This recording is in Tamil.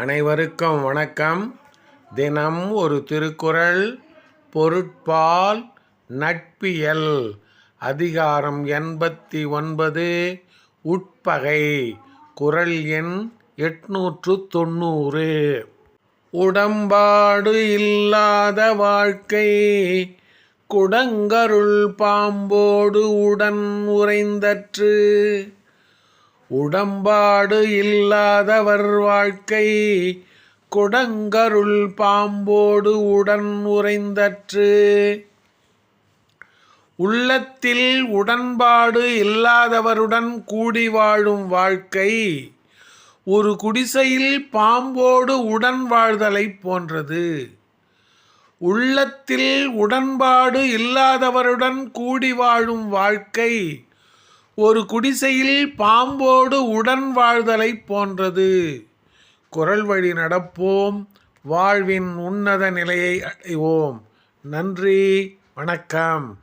அனைவருக்கும் வணக்கம். தினம் ஒரு திருக்குறள் பொருட்பால் நட்பியல் அதிகாரம் எண்பத்தி ஒன்பது உட்பகை குறள் எண் எட்நூற்று தொண்ணூறு உடம்பாடு இல்லாத வாழ்க்கை குடங்கருள் பாம்போடு உடன் உறைந்தற்று. உடம்பாடு இல்லாதவர் வாழ்க்கை. குடங்கருள் பாம்போடு உடன் உறைந்தற்று. உள்ளத்தில் உடன்பாடு இல்லாதவருடன் கூடி வாழும் வாழ்க்கை. ஒரு குடிசையில் பாம்போடு உடன் வாழ்தலைப் போன்றது. உள்ளத்தில் உடன்பாடு இல்லாதவருடன் கூடி வாழும் வாழ்க்கை. ஒரு குடிசையில் பாம்போடு உடன் வாழ்தலைப் போன்றது. குரல் வழி நடப்போம் வாழ்வின் உன்னத நிலையை அடைவோம். நன்றி வணக்கம்.